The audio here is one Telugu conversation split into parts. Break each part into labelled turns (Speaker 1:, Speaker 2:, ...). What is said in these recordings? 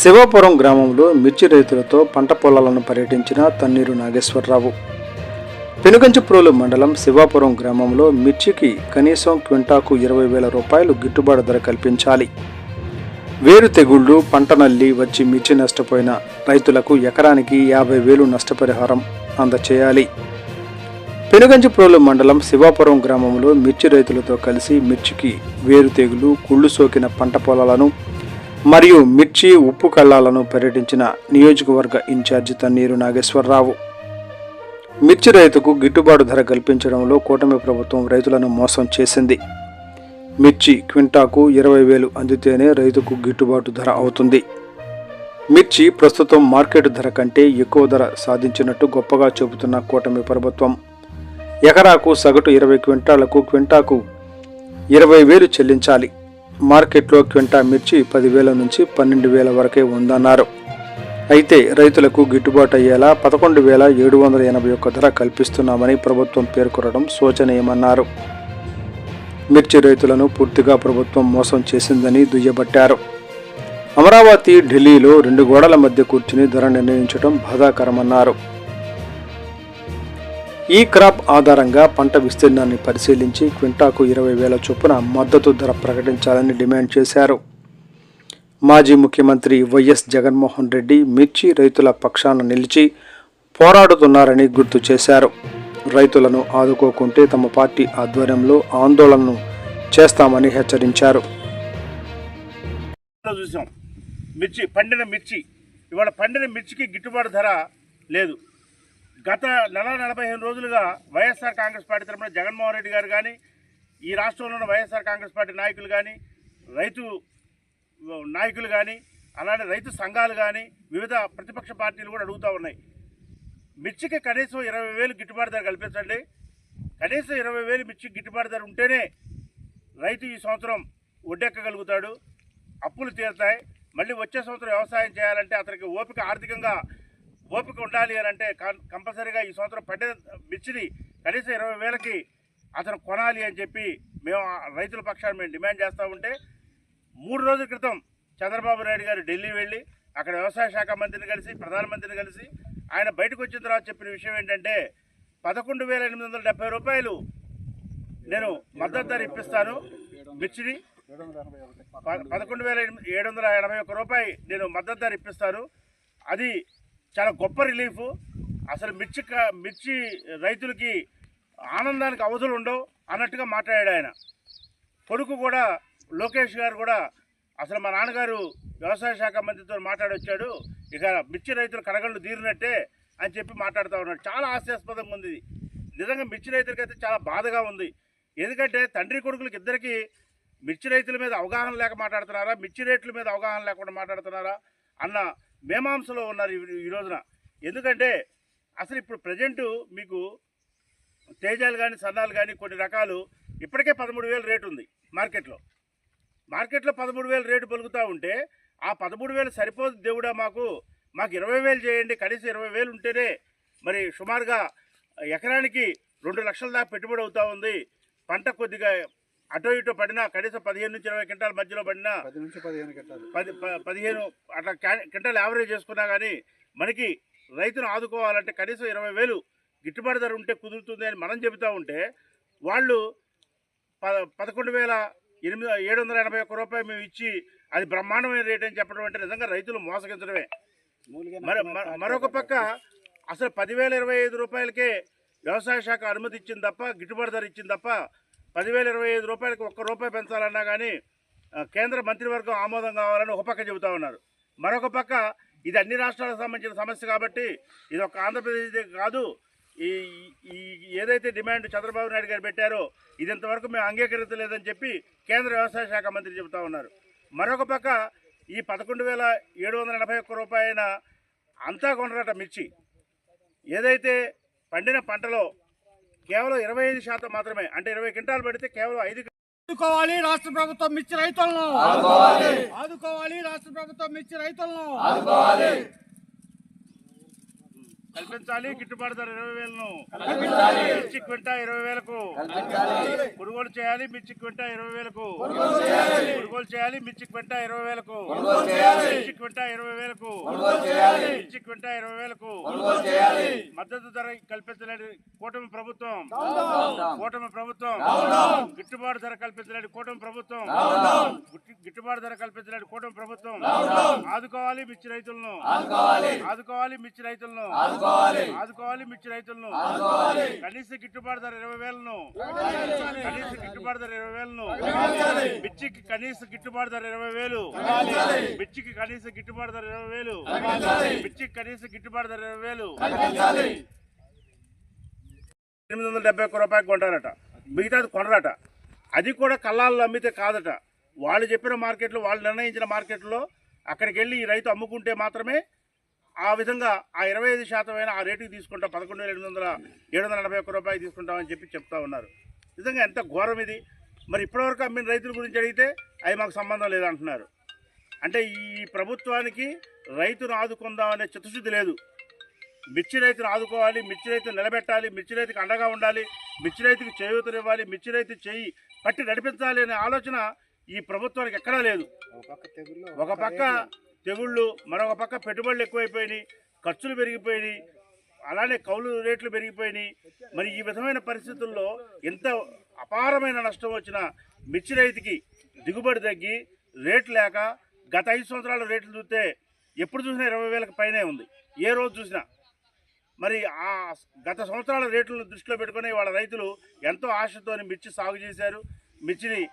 Speaker 1: శివాపురం గ్రామంలో మిర్చి రైతులతో పంట పొలాలను పర్యటించిన తన్నీరు నాగేశ్వరరావు. పెనుగంచిప్రోలు మండలం శివాపురం గ్రామంలో మిర్చికి కనీసం క్వింటాకు ఇరవై వేల రూపాయలు గిట్టుబాటు ధర కల్పించాలి. వేరు తెగుళ్ళు పంట నల్లి వచ్చి మిర్చి నష్టపోయిన రైతులకు ఎకరానికి యాభై వేలు నష్టపరిహారం అందచేయాలి. పెనుగంచిప్రోలు మండలం శివాపురం గ్రామంలో మిర్చి రైతులతో కలిసి మిర్చికి వేరు తెగులు కుళ్ళు సోకిన పంట పొలాలను మరియు మిర్చి ఉప్పు కళ్ళాలను పర్యటించిన నియోజకవర్గ ఇన్ఛార్జి తన్నీరు నాగేశ్వరరావు. మిర్చి రైతుకు గిట్టుబాటు ధర కల్పించడంలో కూటమి ప్రభుత్వం రైతులను మోసం చేసింది. మిర్చి క్వింటాకు ఇరవై వేలు అందితేనే రైతుకు గిట్టుబాటు ధర అవుతుంది. మిర్చి ప్రస్తుతం మార్కెట్ ధర కంటే ఎక్కువ ధర సాధించినట్టు గొప్పగా చెబుతున్న కూటమి ప్రభుత్వం. ఎకరాకు సగటు ఇరవై క్వింటాలకు క్వింటాకు ఇరవై వేలు చెల్లించాలి. మార్కెట్లో క్వింటా మిర్చి పదివేల నుంచి పన్నెండు వేల వరకే ఉందన్నారు. అయితే రైతులకు గిట్టుబాటు అయ్యేలా పదకొండు వేల ఏడు వందల ఎనభై ఒక్క ధర కల్పిస్తున్నామని ప్రభుత్వం పేర్కొనడం శోచనీయమన్నారు. మిర్చి రైతులను పూర్తిగా ప్రభుత్వం మోసం చేసిందని దుయ్యబట్టారు. అమరావతి ఢిల్లీలో రెండు గోడల మధ్య కూర్చుని ధర నిర్ణయించడం బాధాకరమన్నారు. ఈ క్రాప్ ఆధారంగా పంట విస్తీర్ణాన్ని పరిశీలించి క్వింటాకు ఇరవై వేల చొప్పున మద్దతు ధర ప్రకటించాలని డిమాండ్ చేశారు. మాజీ ముఖ్యమంత్రి వైఎస్ జగన్మోహన్ రెడ్డి మిర్చి రైతుల పక్షాన నిలిచి పోరాడుతున్నారని గుర్తు చేశారు. రైతులను ఆదుకోకుంటే తమ పార్టీ ఆధ్వర్యంలో ఆందోళనను చేస్తామని హెచ్చరించారు.
Speaker 2: మిర్చి పండిన మిర్చి. ఇవాళ పండిన మిర్చికి గిట్టుబాటు ధర లేదు. గత నెల నలభై ఐదు రోజులుగా వైఎస్ఆర్ కాంగ్రెస్ పార్టీ తరఫున జగన్మోహన్ రెడ్డి గారు కానీ ఈ రాష్ట్రంలో ఉన్న వైఎస్ఆర్ కాంగ్రెస్ పార్టీ నాయకులు కానీ రైతు నాయకులు కానీ అలానే రైతు సంఘాలు కానీ వివిధ ప్రతిపక్ష పార్టీలు కూడా అడుగుతూ ఉన్నాయి. మిర్చికి కనీసం ఇరవై వేలు గిట్టుబాటు ధర కల్పించండి. కనీసం ఇరవై వేలు మిర్చి గిట్టుబాటు ధర ఉంటేనే రైతు ఈ సంవత్సరం ఒడ్డెక్కగలుగుతాడు. అప్పులు తీరుతాయి. మళ్ళీ వచ్చే సంవత్సరం వ్యవసాయం చేయాలంటే అతనికి ఓపిక ఆర్థికంగా ఓపిక ఉండాలి అని అంటే కం- కంపల్సరీగా ఈ సంవత్సరం పడ్డ మిర్చిని కనీసం ఇరవై వేలకి అతను కొనాలి అని చెప్పి మేము ఆ రైతుల పక్షాన్ని మేము డిమాండ్ చేస్తూ ఉంటే మూడు రోజుల క్రితం చంద్రబాబు నాయుడు గారు ఢిల్లీ వెళ్ళి అక్కడ వ్యవసాయ శాఖ మంత్రిని కలిసి ప్రధానమంత్రిని కలిసి ఆయన బయటకు వచ్చిన తర్వాత చెప్పిన విషయం ఏంటంటే పదకొండు వేల ఎనిమిది వందల డెబ్బై రూపాయలు నేను మద్దతు ధర ఇప్పిస్తాను మిర్చిని. పదకొండు వేల ఎనిమిది- ఏడు వందల ఎనభై ఒక్క రూపాయి నేను మద్దతు ధర ఇప్పిస్తాను. అది చాలా గొప్ప రిలీఫ్. అసలు మిర్చి క- మిర్చి రైతులకి ఆనందానికి అవధులు ఉండవు అన్నట్టుగా మాట్లాడాడు ఆయన. కొడుకు కూడా లోకేష్ గారు కూడా అసలు మా నాన్నగారు వ్యవసాయ శాఖ మంత్రితో మాట్లాడొచ్చాడు. ఇక మిర్చి రైతులు కడగళ్ళు తీరినట్టే అని చెప్పి మాట్లాడుతూ ఉన్నాడు. చాలా హాస్యాస్పదంగా ఉంది. నిజంగా మిర్చి రైతులకైతే చాలా బాధగా ఉంది. ఎందుకంటే తండ్రి కొడుకులకి ఇద్దరికీ మిర్చి రైతుల మీద అవగాహన లేక మాట్లాడుతున్నారా? మిర్చి రేట్ల మీద అవగాహన లేకుండా మాట్లాడుతున్నారా? అన్న మేమాంసలో ఉన్నారు ఈ- రోజున. ఎందుకంటే అసలు ఇప్పుడు ప్రజెంటు మీకు తేజాలు కానీ సన్నాలు కానీ కొన్ని రకాలు ఇప్పటికే పదమూడు వేలు రేటు ఉంది మార్కెట్లో. మార్కెట్లో పదమూడు వేలు రేటు పలుకుతూ ఉంటే ఆ పదమూడు వేలు సరిపోదు దేవుడా మాకు. మాకు ఇరవై వేలు చేయండి కనీసం ఇరవై వేలు ఉంటేనే మరి సుమారుగా ఎకరానికి రెండు లక్షల దాకా పెట్టుబడి అవుతూ ఉంది. పంట కొద్దిగా అటో ఇటో పడినా కనీసం పదిహేను నుంచి ఇరవై క్వింటాల మధ్యలో పడినా
Speaker 3: పది నుంచి పదిహేను గంటలు
Speaker 2: పది పదిహేను అట్లా క్వింటాల్ యావరేజ్ చేసుకున్నా కానీ మనకి రైతును ఆదుకోవాలంటే కనీసం ఇరవై వేలు గిట్టుబాటు ధర ఉంటే కుదురుతుంది అని మనం చెబుతూ ఉంటే వాళ్ళు ప పదకొండు వేల ఎనిమిది ఏడు వందల ఎనభై ఒక్క రూపాయలు మేము ఇచ్చి అది బ్రహ్మాండమైన రేట్ అని చెప్పడం అంటే నిజంగా రైతులు మోసగించడమే. మరొక పక్క అసలు పదివేల ఇరవై ఐదు రూపాయలకే వ్యవసాయ శాఖ అనుమతి ఇచ్చింది తప్ప గిట్టుబాటు ధర ఇచ్చింది తప్ప పదివేల ఇరవై ఐదు రూపాయలకి ఒక్క రూపాయి పెంచాలన్నా కానీ కేంద్ర మంత్రివర్గం ఆమోదం కావాలని ఒక పక్క చెబుతా ఉన్నారు. మరొక పక్క ఇది అన్ని రాష్ట్రాలకు సంబంధించిన సమస్య కాబట్టి ఇది ఒక ఆంధ్రప్రదేశ్ కాదు. ఈ ఈ ఏదైతే డిమాండ్ చంద్రబాబు నాయుడు గారు పెట్టారో ఇది ఇంతవరకు మేము అంగీకరించలేదని చెప్పి కేంద్ర వ్యవసాయ శాఖ మంత్రి చెబుతా ఉన్నారు. మరొక పక్క ఈ పదకొండు వేల ఏడు వందల ఎనభై ఒక్క రూపాయల అంతా కొనరాట మిర్చి. ఏదైతే పండిన పంటలో కేవలం ఇరవై ఐదు శాతం మాత్రమే అంటే ఇరవై క్వింటాలు పడితే కేవలం ఐదు
Speaker 3: ఆదుకోవాలి రాష్ట్ర ప్రభుత్వం మిర్చి రైతులను. ఆదుకోవాలి. రాష్ట్ర ప్రభుత్వం మిర్చి రైతులను.
Speaker 2: కల్పించాలి గిట్టుబాటు ధర ఇరవై వేలను. మిర్చి క్వింట ఇరవై వేలకు. కొనుగోలు చేయాలి మిర్చి క్వింట ఇరవై వేలకు. కొనుగోలు చేయాలి. మిర్చి క్వింట ఇరవై వేలకు. మిర్చి క్వింట ఇరవై వేలకు. మిర్చి క్వింట ఇరవై వేలకు. మద్దతు ధర కల్పించలేని కూటమి ప్రభుత్వం. కూటమి ప్రభుత్వం. గిట్టుబాటు ధర కల్పించలేని కూటమి ప్రభుత్వం. గుట్టి- గిట్టుబాటు ధర కల్పించలేని కూటమి ప్రభుత్వం. ఆదుకోవాలి మిర్చి రైతులను. ఆదుకోవాలి. మిర్చి రైతులను. ఆదుకోవాలి. మిర్చి రైతులను. కనీస గిట్టుబాటు ధర ఇరవై వేలను. కనీస గిట్టుబాటు ధర ఇరవై వేలను. మిర్చికి కనీస గిట్టుబాటు ధర ఇరవై వేలు. మిర్చికి కనీస గిట్టుబాటు ధర ఇరవై వేలు. మిర్చికి కనీస గిట్టుబాటు ధర ఇరవై వేలు. ఎనిమిది వందల డెబ్బై ఒక్క రూపాయలు కొంటారట. మిగతాది కొనరట. అది కూడా కళ్ళాల్లో అమ్మితే కాదట. వాళ్ళు చెప్పిన మార్కెట్లో వాళ్ళు నిర్ణయించిన మార్కెట్లో అక్కడికి వెళ్ళి ఈ రైతు అమ్ముకుంటే మాత్రమే ఆ విధంగా ఆ ఇరవై ఐదు శాతం అయినా ఆ రేటుకి తీసుకుంటాం పదకొండు వేల ఎనిమిది వందల ఏడు వందల నలభై ఒక్క రూపాయలు తీసుకుంటామని చెప్పి చెప్తా ఉన్నారు. నిజంగా ఎంత ఘోరం ఇది. మరి ఇప్పటివరకు అమ్మిన రైతుల గురించి అడిగితే అవి మాకు సంబంధం లేదంటున్నారు. అంటే ఈ ప్రభుత్వానికి రైతును ఆదుకుందాం అనే చిత్తశుద్ధి లేదు. మిర్చి రైతును ఆదుకోవాలి మిర్చి రైతును నిలబెట్టాలి మిర్చి రైతుకు అండగా ఉండాలి మిర్చి రైతుకు చేయూతనివ్వాలి మిర్చి రైతు చేయి పట్టి నడిపించాలి అనే ఆలోచన ఈ ప్రభుత్వానికి ఎక్కడా లేదు. ఒక పక్క తెగుళ్ళు మరొక పక్క పెట్టుబడులు ఎక్కువైపోయినాయి ఖర్చులు పెరిగిపోయినాయి అలానే కౌలు రేట్లు పెరిగిపోయినాయి. మరి ఈ విధమైన పరిస్థితుల్లో ఎంత అపారమైన నష్టం వచ్చిన మిర్చి రైతుకి దిగుబడి తగ్గి రేటు లేక గత ఐదు సంవత్సరాల రేట్లు చూస్తే ఎప్పుడు చూసినా ఇరవై వేలకు పైనే ఉంది. ఏ రోజు చూసినా. మరి ఆ గత సంవత్సరాల రేట్లను దృష్టిలో పెట్టుకుని వాళ్ళ రైతులు ఎంతో ఆశతోని మిర్చి సాగు చేశారు. మిర్చిని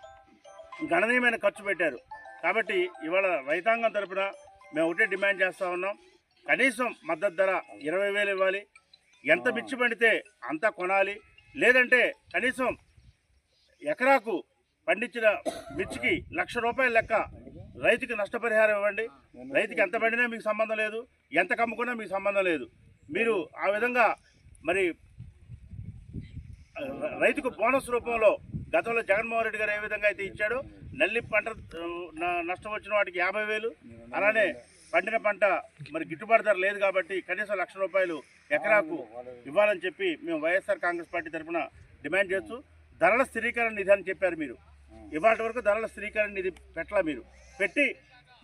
Speaker 2: గణనీయమైన ఖర్చు పెట్టారు. కాబట్టి ఇవాళ రైతాంగం తరపున మేము ఒకటే డిమాండ్ చేస్తూ ఉన్నాం. కనీసం మద్దతు ధర ఇరవై వేలు ఇవ్వాలి. ఎంత మిర్చి పండితే అంత కొనాలి. లేదంటే కనీసం ఎకరాకు పండించిన మిర్చికి లక్ష రూపాయల లెక్క రైతుకి నష్టపరిహారం ఇవ్వండి. రైతుకి ఎంత పండినా మీకు సంబంధం లేదు. ఎంత కమ్ముకున్నా మీకు సంబంధం లేదు. మీరు ఆ విధంగా మరి రైతుకు బోనస్ రూపంలో గతంలో జగన్మోహన్ రెడ్డి గారు ఏ విధంగా అయితే ఇచ్చాడో నల్లి పంట నష్టం వచ్చిన వాటికి యాభై వేలు. అలానే పండిన పంట మరి గిట్టుబాటు ధర లేదు కాబట్టి కనీసం లక్ష రూపాయలు ఎకరాకు ఇవ్వాలని చెప్పి మేము వైఎస్ఆర్ కాంగ్రెస్ పార్టీ తరఫున డిమాండ్ చేస్తూ ధరల స్థిరీకరణ నిధి అని చెప్పారు మీరు. ఇవాటి వరకు ధరల స్థిరీకరణ నిధి పెట్టలా మీరు. పెట్టి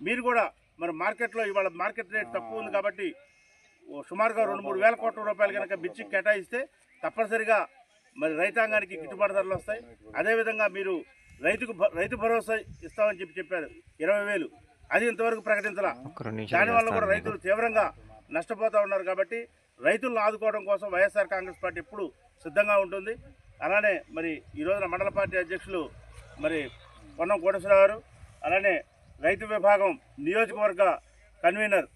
Speaker 2: మీరు కూడా మరి మార్కెట్లో ఇవాళ మార్కెట్ రేట్ తక్కువ ఉంది కాబట్టి సుమారుగా రెండు మూడు వేల కోట్ల రూపాయలు కనుక మిర్చికి కేటాయిస్తే తప్పనిసరిగా మరి రైతాంగానికి గిట్టుబాటు ధరలు వస్తాయి. అదేవిధంగా మీరు రైతుకు రైతు భరోసా ఇస్తామని చెప్పి చెప్పారు. ఇరవై వేలు. అది ఇంతవరకు ప్రకటించాల. దానివల్ల కూడా రైతులు తీవ్రంగా నష్టపోతూ ఉన్నారు కాబట్టి రైతులను ఆదుకోవడం కోసం వైఎస్ఆర్ కాంగ్రెస్ పార్టీ ఎప్పుడు సిద్ధంగా ఉంటుంది. అలానే మరి ఈ రోజున మండల పార్టీ అధ్యక్షులు మరి పొన్నం కోటేశ్వరరావు గారు అలానే రైతు విభాగం నియోజకవర్గ కన్వీనర్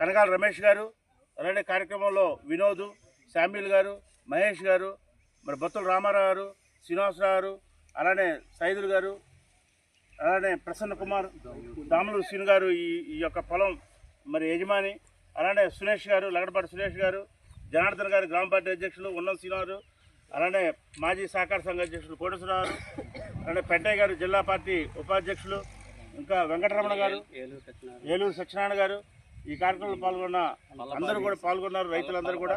Speaker 2: కనకాల రమేష్ గారు అలానే కార్యక్రమంలో వినోద్ శామ్యుల్ గారు మహేష్ గారు మరి బొత్తుల రామారావు గారు శ్రీనివాసరావు గారు అలానే సైదులు గారు అలానే ప్రసన్న కుమార్ దాములు శ్రీను గారు ఈ ఈ యొక్క పొలం మరి యజమాని అలానే సురేష్ గారు లగడపాటి సురేష్ గారు జనార్దన్ గారు గ్రామ పార్టీ అధ్యక్షులు ఉన్నం శ్రీనివారు అలానే మాజీ సహకార సంఘ అధ్యక్షులు కోటేశ్వరరావు గారు అలానే పెంటయ్య గారు జిల్లా పార్టీ ఉపాధ్యక్షులు ఇంకా వెంకటరమణ గారు ఏలూరు సత్యనారాయణ గారు ఈ కార్యక్రమంలో పాల్గొన్న అందరూ కూడా పాల్గొన్నారు రైతులందరూ కూడా.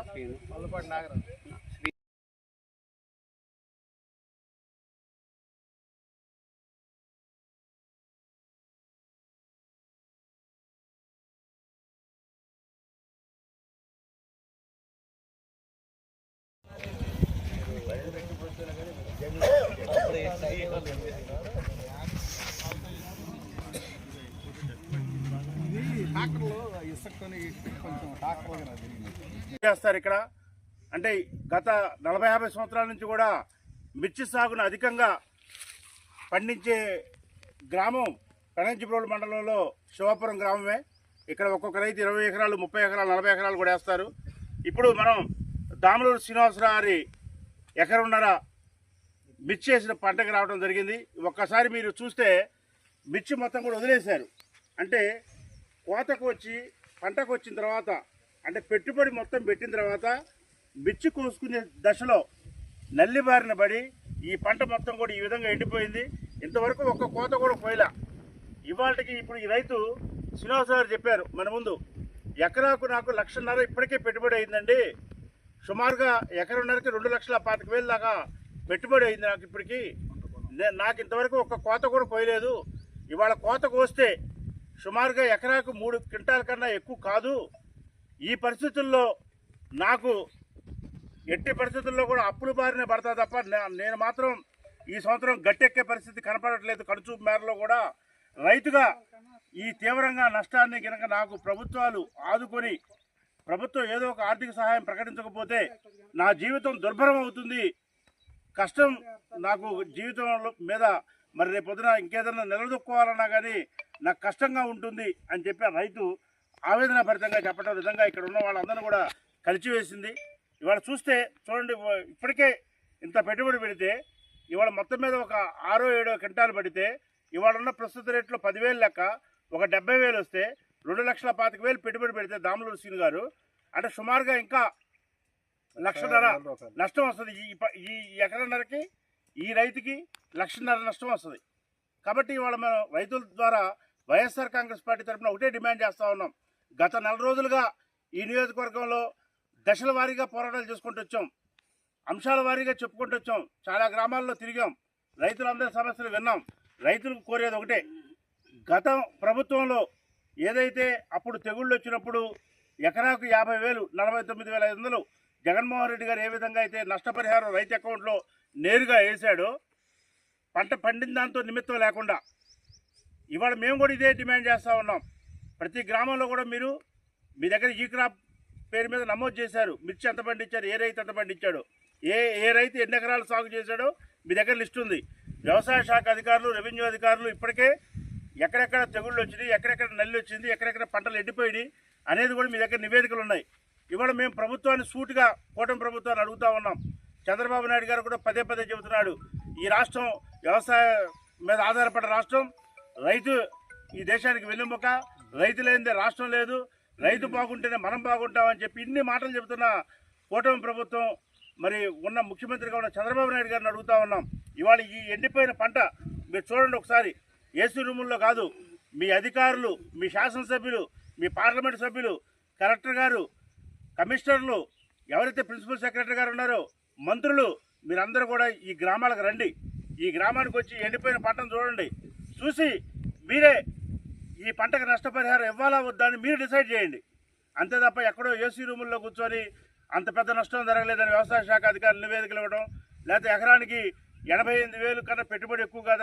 Speaker 2: చేస్తారు ఇక్కడ. అంటే గత నలభై యాభై సంవత్సరాల నుంచి కూడా మిర్చి సాగును అధికంగా పండించే గ్రామం కణంచిప్రోలు మండలంలో శివాపురం గ్రామమే. ఇక్కడ ఒక్కొక్క రైతు ఇరవై ఎకరాలు ముప్పై ఎకరాలు నలభై ఎకరాలు కూడా వేస్తారు. ఇప్పుడు మనం దామలూరు శ్రీనివాసరావు ఎకరన్నర మిర్చి వేసిన పంటకు రావడం జరిగింది. ఒక్కసారి మీరు చూస్తే మిర్చి మొత్తం కూడా వదిలేశారు. అంటే కోతకు వచ్చి పంటకు వచ్చిన తర్వాత అంటే పెట్టుబడి మొత్తం పెట్టిన తర్వాత మిర్చి కోసుకునే దశలో నల్లి బారిన పడి ఈ పంట మొత్తం కూడా ఈ విధంగా ఎండిపోయింది. ఇంతవరకు ఒక్క కోత కూడా పోయిలా. ఇవాళకి ఇప్పుడు ఈ రైతు శ్రీనివాస గారు చెప్పారు మన ముందు ఎకరాకు నాకు లక్షన్నర ఇప్పటికే పెట్టుబడి అయిందండి. సుమారుగా ఎకరన్నరకి రెండు లక్షల పాతిక వేలు దాకా పెట్టుబడి అయింది నాకు ఇప్పటికీ. నాకు ఇంతవరకు ఒక్క కోత కూడా పోయలేదు. ఇవాళ కోత కోస్తే సుమారుగా ఎకరాకు మూడు క్వింటాల కన్నా ఎక్కువ కాదు. ఈ పరిస్థితుల్లో నాకు ఎట్టి పరిస్థితుల్లో కూడా అప్పుల బారిన పడతా తప్ప నేను మాత్రం ఈ సంవత్సరం గట్టెక్కే పరిస్థితి కనపడట్లేదు. కడుచూపు మేరలో కూడా రైతుగా ఈ తీవ్రంగా నష్టాన్ని కనుక నాకు ప్రభుత్వాలు ఆదుకొని ప్రభుత్వం ఏదో ఒక ఆర్థిక సహాయం ప్రకటించకపోతే నా జీవితం దుర్భరం అవుతుంది. కష్టం నాకు జీవితం మీద మరి రేపు పొద్దున ఇంకేదైనా నిలదొక్కోవాలన్నా కానీ నాకు కష్టంగా ఉంటుంది అని చెప్పి ఆ రైతు ఆవేదన భరితంగా చెప్పడం విధంగా ఇక్కడ ఉన్న వాళ్ళందరూ కూడా కలిచివేసింది ఇవాళ చూస్తే చూడండి ఇప్పటికే ఇంత పెట్టుబడి పెడితే ఇవాళ మొత్తం మీద ఒక ఆరో ఏడో క్వింటాలు పడితే ఇవాళ ఉన్న ప్రస్తుత రేట్లో పదివేలు లెక్క ఒక డెబ్బై వేలు వస్తే రెండు లక్షల పాతిక వేలు పెట్టుబడి పెడితే దామలూరు సీన్ గారు. అంటే సుమారుగా ఇంకా లక్షన్నర నష్టం వస్తుంది. ఈ ఎకరన్నరకి ఈ రైతుకి లక్షన్నర నష్టం వస్తుంది. కాబట్టి ఇవాళ మనం రైతుల ద్వారా వైఎస్ఆర్ కాంగ్రెస్ పార్టీ తరఫున ఒకటే డిమాండ్ చేస్తూ ఉన్నాం. గత నెల రోజులుగా ఈ నియోజకవర్గంలో దశల వారీగా పోరాటాలు చేసుకుంటూ వచ్చాం. అంశాల వారీగా చెప్పుకుంటూ వచ్చాం. చాలా గ్రామాల్లో తిరిగాం. రైతులందరి సమస్యలు విన్నాం. రైతులకు కోరేది ఒకటే. గత ప్రభుత్వంలో ఏదైతే అప్పుడు తెగుళ్ళు వచ్చినప్పుడు ఎకరాకు యాభై వేలు నలభై తొమ్మిది వేల ఐదు వందలు జగన్మోహన్ రెడ్డి గారు ఏ విధంగా అయితే నష్టపరిహారం రైతు అకౌంట్లో నేరుగా వేశాడో పంట పండిన దాంతో నిమిత్తం లేకుండా ఇవాళ మేము కూడా ఇదే డిమాండ్ చేస్తూ ఉన్నాం. ప్రతి గ్రామంలో కూడా మీరు మీ దగ్గర ఈ క్రాప్ పేరు మీద నమోదు చేశారు. మిర్చి ఎంత పండించారు ఏ రైతు ఎంత పండించాడు ఏ ఏ రైతు ఎన్ని ఎకరాలు సాగు చేశాడో మీ దగ్గర లిస్ట్ ఉంది. వ్యవసాయ శాఖ అధికారులు రెవెన్యూ అధికారులు ఇప్పటికే ఎక్కడెక్కడ తెగుళ్ళు వచ్చినాయి ఎక్కడెక్కడ నల్లి వచ్చింది ఎక్కడెక్కడ పంటలు ఎండిపోయినాయి అనేది కూడా మీ దగ్గర నివేదికలు ఉన్నాయి. ఇవాళ మేము ప్రభుత్వాన్ని సూటుగా కూటమి ప్రభుత్వాన్ని అడుగుతూ ఉన్నాం. చంద్రబాబు నాయుడు గారు కూడా పదే పదే చెబుతున్నాడు ఈ రాష్ట్రం వ్యవసాయ మీద ఆధారపడ్డ రాష్ట్రం రైతు ఈ దేశానికి వెన్నెముక రైతు లేనిదే రాష్ట్రం లేదు. రైతు బాగుంటేనే మనం బాగుంటామని చెప్పి ఇన్ని మాటలు చెబుతున్న కూటమి ప్రభుత్వం మరి ఉన్న ముఖ్యమంత్రిగా ఉన్న చంద్రబాబు నాయుడు గారిని అడుగుతా ఉన్నాం. ఇవాళ ఈ ఎండిపోయిన పంట మీరు చూడండి ఒకసారి. ఏసీ రూముల్లో కాదు మీ అధికారులు మీ శాసనసభ్యులు మీ పార్లమెంటు సభ్యులు కలెక్టర్ గారు కమిషనర్లు ఎవరైతే ప్రిన్సిపల్ సెక్రటరీ గారు ఉన్నారో మంత్రులు మీరందరూ కూడా ఈ గ్రామాలకు రండి. ఈ గ్రామానికి వచ్చి ఎండిపోయిన పంటను చూడండి. చూసి మీరే ఈ పంటకు నష్టపరిహారం ఇవ్వాలా వద్దా అని మీరు డిసైడ్ చేయండి. అంతే తప్ప ఎక్కడో ఏసీ రూముల్లో కూర్చొని అంత పెద్ద నష్టం జరగలేదని వ్యవసాయ శాఖ అధికారులు నివేదికలు ఇవ్వడం లేకపోతే ఎకరానికి ఎనభై ఎనిమిది వేలు కన్నా పెట్టుబడి ఎక్కువ కాదని